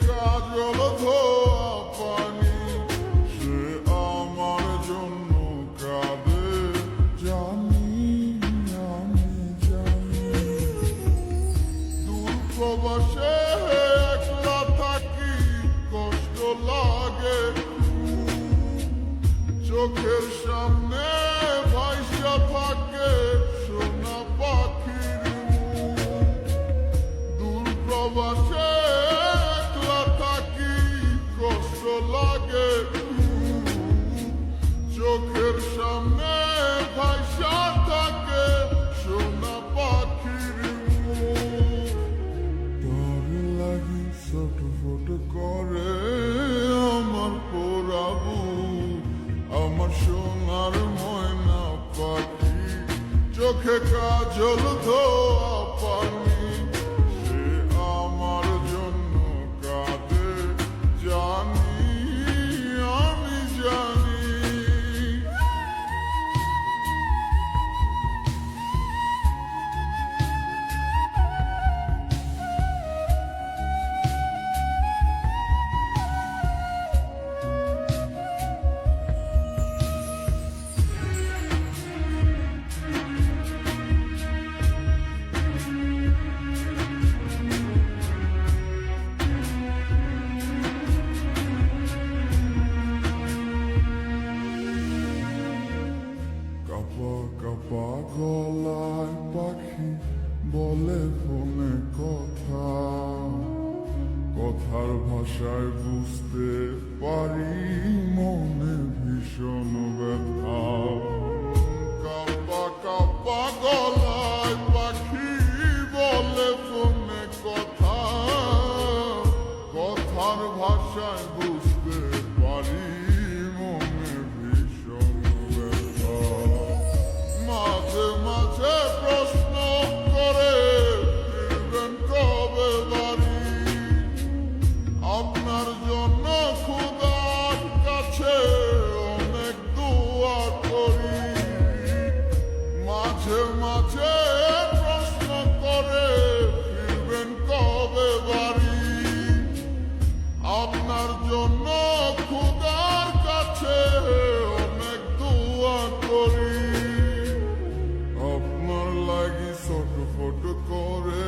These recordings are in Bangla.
কাজল ধোয়া সে আমার জন্য জানি কষ্ট লাগে চোখের সামনে ভাইসা থাকি চোখে কাজল ধর বলে ফোনে কথা, কথার ভাষায় বুঝতে পারি, মনে ভীষণ ব্যথা। কাপা কাপা গলায় পাখি বলে ফোনে কথা, কথার ভাষায় বুঝতে ছোট করে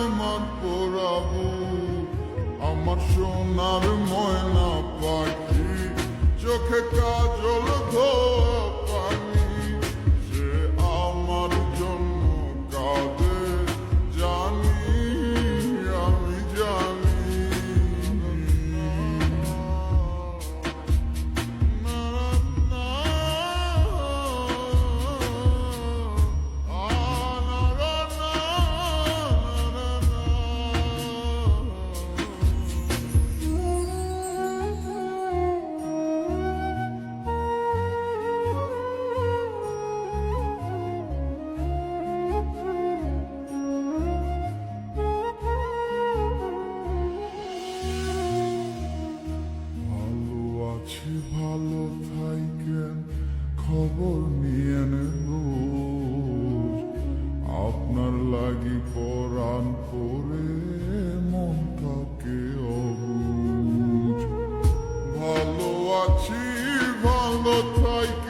আমার পোড়াবো। আমার সোনার ময়না পাখি চোখে কাজল ধোয়া। লাগি পরাণ পরে মনটাকে অবুজ। ভালো আছি ভালো থাকি